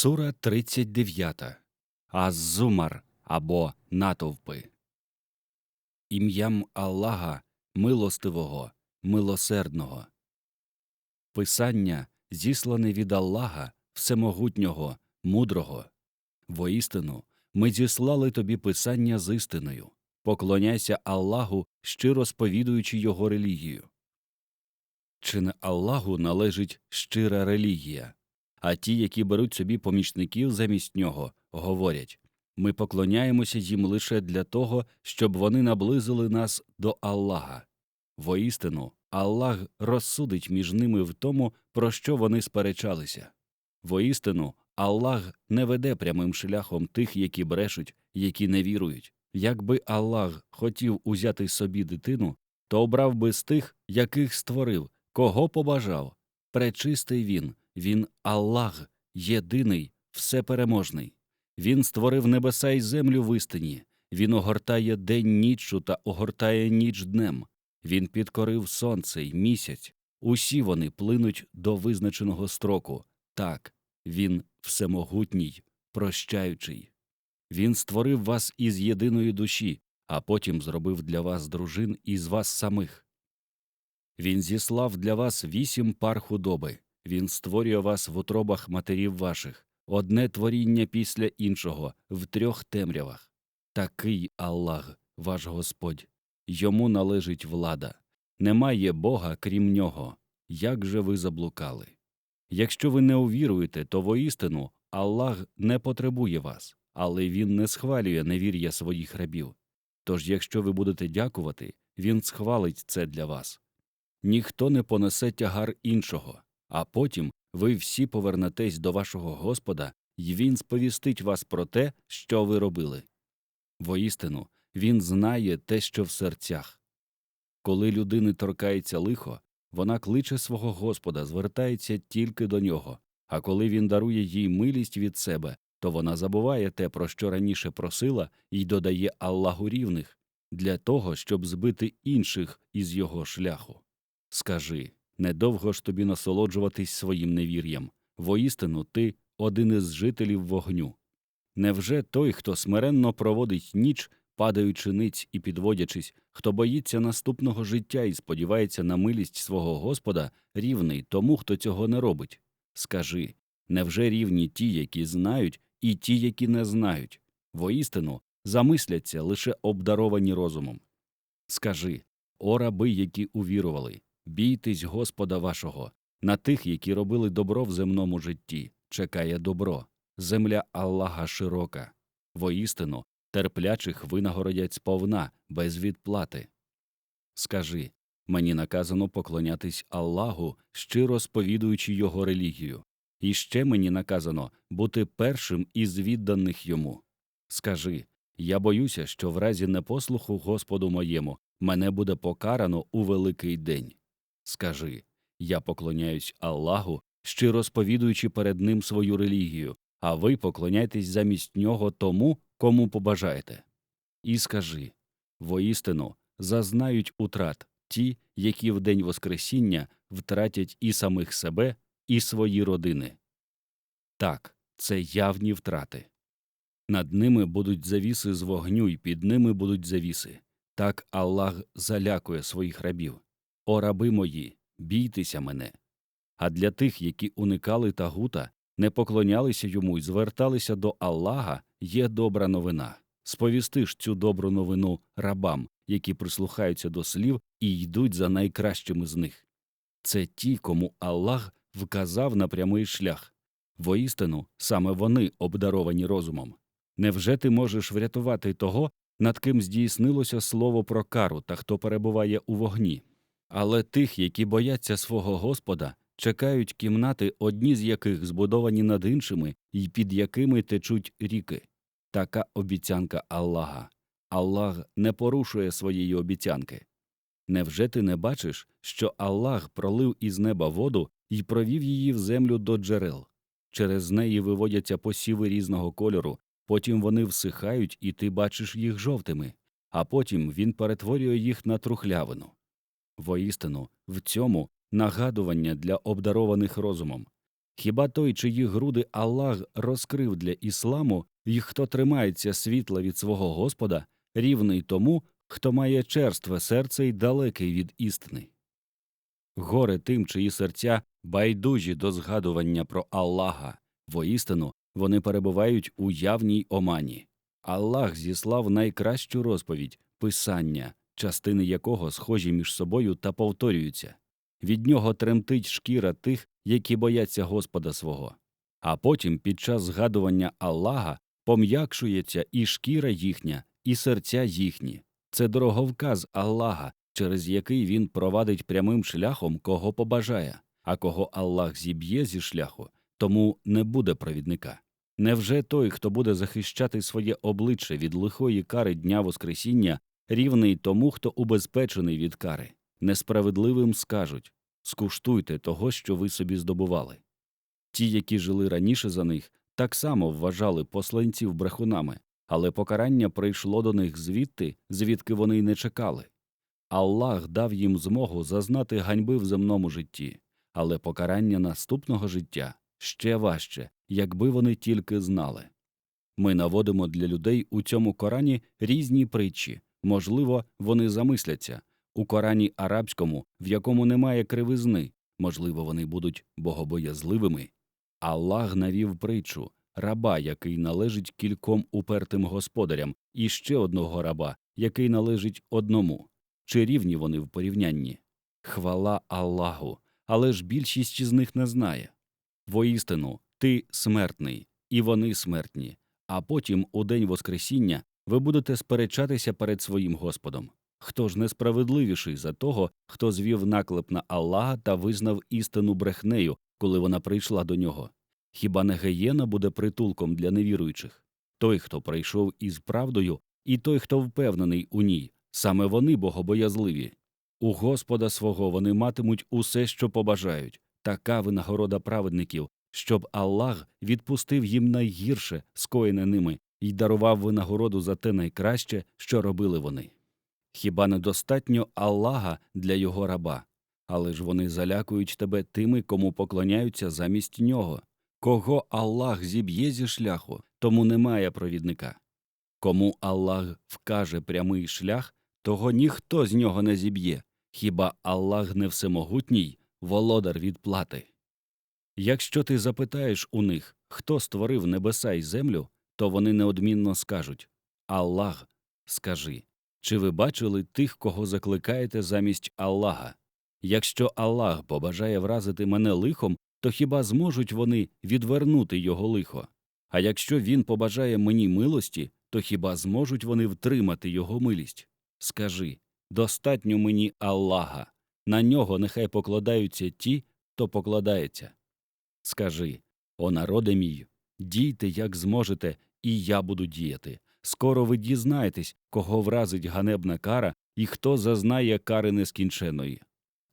Сура 39. Аз-Зумар або натовпи. Ім'ям Аллаха милостивого, милосердного. Писання зіслане від Аллаха Всемогутнього, мудрого. Воістину ми зіслали тобі писання з істиною. Поклоняйся Аллаху, щиро сповідуючи його релігію. Чи не Аллаху належить щира релігія? А ті, які беруть собі помічників замість нього, говорять ми поклоняємося їм лише для того, щоб вони наблизили нас до Аллаха. Воістину, Аллах розсудить між ними в тому, про що вони сперечалися. Воістину, Аллах не веде прямим шляхом тих, які брешуть, які не вірують. Якби Аллах хотів узяти собі дитину, то обрав би з тих, яких створив, кого побажав. Пречистий він, він Аллах, єдиний, всепереможний. Він створив небеса й землю в істині, він огортає день ніччю та огортає ніч днем. Він підкорив сонце й місяць. Усі вони плинуть до визначеного строку. Так, він всемогутній, прощаючий. Він створив вас із єдиної душі, а потім зробив для вас дружин із вас самих. Він зіслав для вас вісім пар худоби. Він створює вас в утробах матерів ваших, одне творіння після іншого, в трьох темрявах. Такий Аллах, ваш Господь, йому належить влада. Немає Бога, крім нього. Як же ви заблукали? Якщо ви не увіруєте, то воістину Аллах не потребує вас, але Він не схвалює невір'я своїх рабів. Тож, якщо ви будете дякувати, Він схвалить це для вас. Ніхто не понесе тягар іншого, а потім ви всі повернетесь до вашого Господа, і Він сповістить вас про те, що ви робили. Воістину, Він знає те, що в серцях. Коли людини торкається лихо, вона кличе свого Господа, звертається тільки до нього, а коли він дарує їй милість від себе, то вона забуває те, про що раніше просила, і додає Аллаху рівних для того, щоб збити інших із його шляху. Скажи недовго ж тобі насолоджуватись своїм невір'ям, воістину ти один із жителів вогню. Невже той, хто смиренно проводить ніч, падаючи ниць і підводячись, хто боїться наступного життя і сподівається на милість свого Господа, рівний тому, хто цього не робить? Скажи невже рівні ті, які знають, і ті, які не знають? Воістину замисляться лише обдаровані розумом. Скажи о раби, які увірували, бійтесь Господа вашого, на тих, які робили добро в земному житті, чекає добро, земля Аллаха широка. Воістину, терплячих винагородять сповна, без відплати. Скажи мені наказано поклонятись Аллаху, щиро сповідуючи його релігію, і ще мені наказано бути першим із відданих йому. Скажи я боюся, що в разі непослуху Господу моєму мене буде покарано у великий день. Скажи я поклоняюсь Аллаху, щиро сповідуючи перед ним свою релігію, а ви поклоняйтесь замість нього тому, кому побажаєте. І скажи воістину зазнають утрат ті, які в день Воскресіння втратять і самих себе, і свої родини. Так, це явні втрати. Над ними будуть завіси з вогню, і під ними будуть завіси. Так Аллах залякує своїх рабів. О раби мої, бійтеся мене. А для тих, які уникали тагута, не поклонялися йому і зверталися до Аллаха, є добра новина. Сповісти ж цю добру новину рабам, які прислухаються до слів і йдуть за найкращими з них. Це ті, кому Аллах вказав на прямий шлях. Воістину, саме вони обдаровані розумом. Невже ти можеш врятувати того, над ким здійснилося слово про кару та хто перебуває у вогні? Але тих, які бояться свого Господа, чекають кімнати, одні з яких збудовані над іншими і під якими течуть ріки. Така обіцянка Аллаха. Аллах не порушує своєї обіцянки. Невже ти не бачиш, що Аллах пролив із неба воду і провів її в землю до джерел? Через неї виводяться посіви різного кольору, потім вони всихають, і ти бачиш їх жовтими, а потім він перетворює їх на трухлявину. Воістину, в цьому нагадування для обдарованих розумом. Хіба той, чиї груди Аллах розкрив для ісламу, і хто тримається світла від свого Господа, рівний тому, хто має черстве серце й далекий від істини? Горе тим, чиї серця байдужі до згадування про Аллаха, воістину вони перебувають у явній омані. Аллах зіслав найкращу розповідь писання, частини якого схожі між собою та повторюються. Від нього тремтить шкіра тих, які бояться Господа свого. А потім, під час згадування Аллаха, пом'якшується і шкіра їхня, і серця їхні. Це дороговказ Аллаха, через який він провадить прямим шляхом, кого побажає, а кого Аллах зіб'є зі шляху, тому не буде провідника. Невже той, хто буде захищати своє обличчя від лихої кари дня Воскресіння, рівний тому, хто убезпечений від кари? Несправедливим скажуть скуштуйте того, що ви собі здобували. Ті, які жили раніше за них, так само вважали посланців брехунами, але покарання прийшло до них звідти, звідки вони й не чекали. Аллах дав їм змогу зазнати ганьби в земному житті, але покарання наступного життя ще важче, якби вони тільки знали. Ми наводимо для людей у цьому Корані різні притчі, можливо, вони замисляться у Корані арабському, в якому немає кривизни, можливо, вони будуть богобоязливими. Аллах навів притчу раба, який належить кільком упертим господарям, і ще одного раба, який належить одному. Чи рівні вони в порівнянні? Хвала Аллаху, але ж більшість з них не знає. Воістину, ти смертний, і вони смертні, а потім, у день Воскресіння, ви будете сперечатися перед своїм Господом. Хто ж несправедливіший за того, хто звів наклеп на Аллаха та визнав істину брехнею, коли вона прийшла до нього? Хіба не геєна буде притулком для невіруючих? Той, хто прийшов із правдою, і той, хто впевнений у ній, саме вони богобоязливі. У Господа свого вони матимуть усе, що побажають, така винагорода праведників, щоб Аллах відпустив їм найгірше, скоєне ними, і дарував винагороду за те найкраще, що робили вони. Хіба недостатньо Аллаха для його раба? Але ж вони залякують тебе тими, кому поклоняються замість нього. Кого Аллах зіб'є зі шляху, тому немає провідника. Кому Аллах вкаже прямий шлях, того ніхто з нього не зіб'є, хіба Аллах не всемогутній, володар відплати. Якщо ти запитаєш у них, хто створив небеса й землю, то вони неодмінно скажуть Аллах, скажи, чи ви бачили тих, кого закликаєте замість Аллаха? Якщо Аллах побажає вразити мене лихом, то хіба зможуть вони відвернути його лихо? А якщо він побажає мені милості, то хіба зможуть вони втримати його милість? Скажи достатньо мені Аллаха, на нього нехай покладаються ті, хто покладається. Скажи о народе мій, дійте, як зможете, і я буду діяти. Скоро ви дізнаєтесь, кого вразить ганебна кара і хто зазнає кари нескінченої.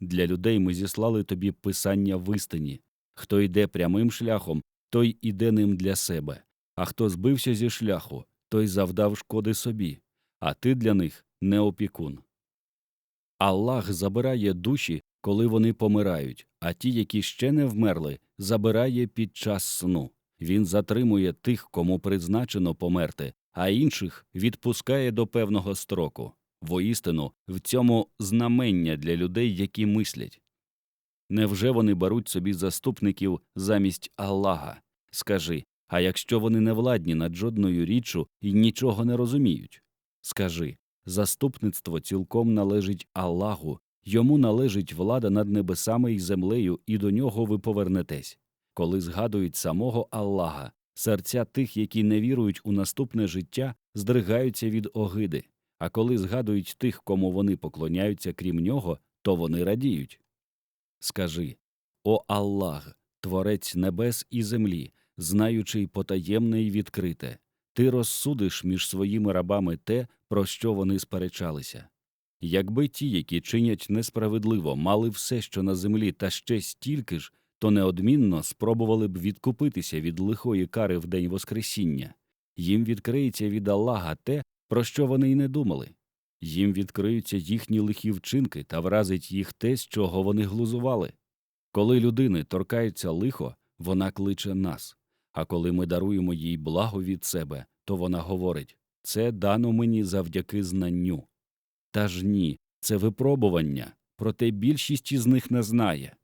Для людей ми зіслали тобі писання в істині. Хто йде прямим шляхом, той іде ним для себе, а хто збився зі шляху, той завдав шкоди собі, а ти для них не опікун. Аллах забирає душі, коли вони помирають, а ті, які ще не вмерли, забирає під час сну. Він затримує тих, кому призначено померти, а інших відпускає до певного строку. Воістину, в цьому знамення для людей, які мислять. Невже вони беруть собі заступників замість Аллаха? Скажи, а якщо вони не владні над жодною річчю і нічого не розуміють? Скажи, заступництво цілком належить Аллаху, йому належить влада над небесами і землею, і до нього ви повернетесь. Коли згадують самого Аллаха, серця тих, які не вірують у наступне життя, здригаються від огиди, а коли згадують тих, кому вони поклоняються крім нього, то вони радіють. Скажи О Аллах, Творець небес і землі, знаючий потаємне й відкрите, ти розсудиш між своїми рабами те, про що вони сперечалися. Якби ті, які чинять несправедливо, мали все, що на землі, та ще стільки ж, то неодмінно спробували б відкупитися від лихої кари в день Воскресіння. Їм відкриється від Аллаха те, про що вони й не думали. Їм відкриються їхні лихі вчинки та вразить їх те, з чого вони глузували. Коли людини торкається лихо, вона кличе нас. А коли ми даруємо їй благо від себе, то вона говорить це дано мені завдяки знанню. Та ж ні, це випробування, проте більшість із них не знає.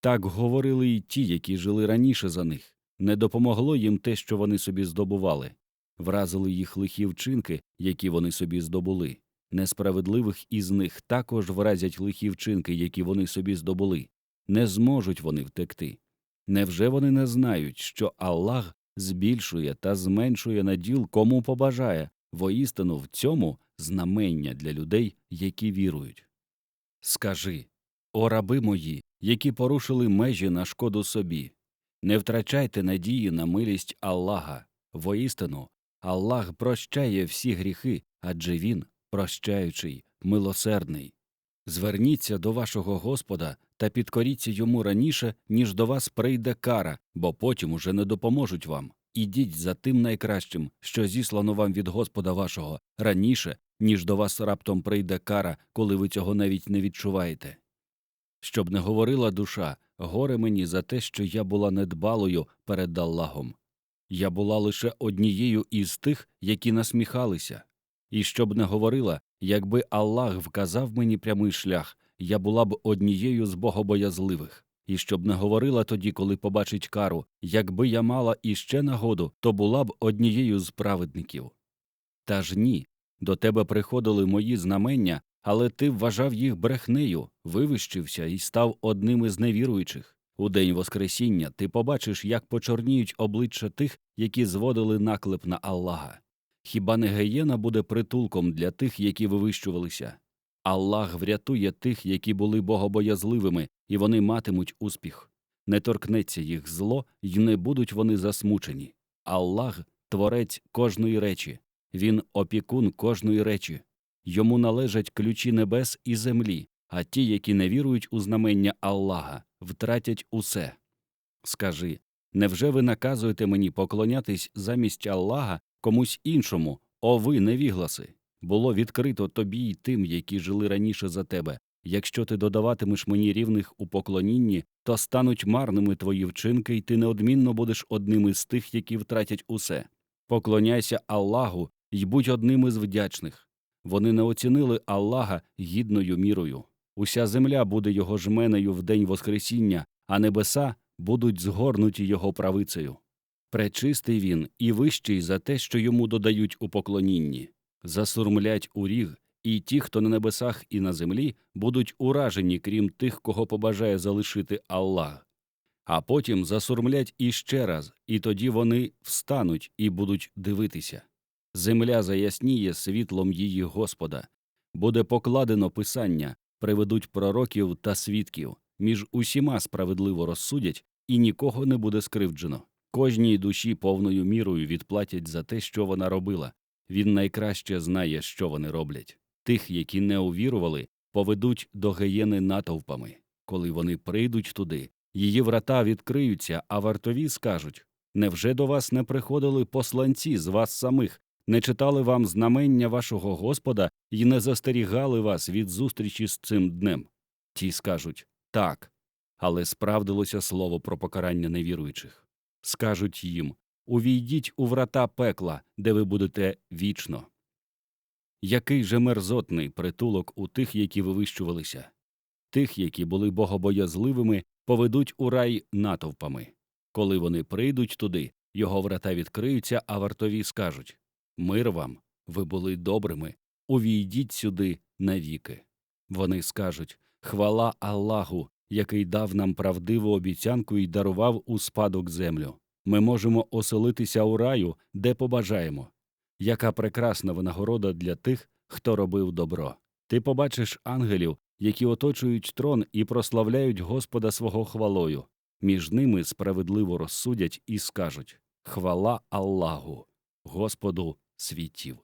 Так говорили й ті, які жили раніше за них. Не допомогло їм те, що вони собі здобували, вразили їх лихі вчинки, які вони собі здобули. Несправедливих із них також вразять лихі вчинки, які вони собі здобули. Не зможуть вони втекти. Невже вони не знають, що Аллах збільшує та зменшує наділ, кому побажає, воістину в цьому знамення для людей, які вірують? Скажи, о раби мої, які порушили межі на шкоду собі, не втрачайте надії на милість Аллаха. Воістину, Аллах прощає всі гріхи, адже Він прощаючий, милосердний. Зверніться до вашого Господа та підкоріться йому раніше, ніж до вас прийде кара, бо потім уже не допоможуть вам. Ідіть за тим найкращим, що зіслано вам від Господа вашого, раніше, ніж до вас раптом прийде кара, коли ви цього навіть не відчуваєте. Щоб не говорила душа, горе мені за те, що я була недбалою перед Аллахом. Я була лише однією із тих, які насміхалися. І щоб не говорила, якби Аллах вказав мені прямий шлях, я була б однією з богобоязливих. І щоб не говорила тоді, коли побачить кару, якби я мала іще нагоду, то була б однією з праведників. Та ж ні, до тебе приходили мої знамення, але ти вважав їх брехнею, вивищився і став одним із невіруючих. У день Воскресіння ти побачиш, як почорніють обличчя тих, які зводили наклеп на Аллаха. Хіба не геєна буде притулком для тих, які вивищувалися? Аллах врятує тих, які були богобоязливими, і вони матимуть успіх. Не торкнеться їх зло, й не будуть вони засмучені. Аллах творець кожної речі, він опікун кожної речі. Йому належать ключі небес і землі, а ті, які не вірують у знамення Аллаха, втратять усе. Скажи невже ви наказуєте мені поклонятись замість Аллаха комусь іншому, о ви невігласи? Було відкрито тобі й тим, які жили раніше за тебе. Якщо ти додаватимеш мені рівних у поклонінні, то стануть марними твої вчинки, і ти неодмінно будеш одним із тих, які втратять усе. Поклоняйся Аллаху й будь одним із вдячних. Вони не оцінили Аллаха гідною мірою. Уся земля буде його жменею в день Воскресіння, а небеса будуть згорнуті його правицею. Пречистий він і вищий за те, що йому додають у поклонінні. Засурмлять у ріг, і ті, хто на небесах і на землі, будуть уражені, крім тих, кого побажає залишити Аллах. А потім засурмлять іще раз, і тоді вони встануть і будуть дивитися. Земля заясніє світлом її Господа. Буде покладено писання, приведуть пророків та свідків, між усіма справедливо розсудять, і нікого не буде скривджено. Кожній душі повною мірою відплатять за те, що вона робила. Він найкраще знає, що вони роблять. Тих, які не увірували, поведуть до геєни натовпами. Коли вони прийдуть туди, її врата відкриються, а вартові скажуть Невже до вас не приходили посланці з вас самих, не читали вам знамення вашого Господа і не застерігали вас від зустрічі з цим днем? Ті скажуть так, але справдилося слово про покарання невіруючих. Скажуть їм Увійдіть у врата пекла, де ви будете вічно. Який же мерзотний притулок у тих, які вивищувалися, тих, які були богобоязливими, поведуть у рай натовпами. Коли вони прийдуть туди, його врата відкриються, а вартові скажуть Мир вам, ви були добрими, увійдіть сюди навіки. Вони скажуть Хвала Аллаху, який дав нам правдиву обіцянку і дарував у спадок землю. Ми можемо оселитися у раю, де побажаємо. Яка прекрасна винагорода для тих, хто робив добро. Ти побачиш ангелів, які оточують трон і прославляють Господа свого хвалою. Між ними справедливо розсудять і скажуть Хвала Аллаху, Господу світів.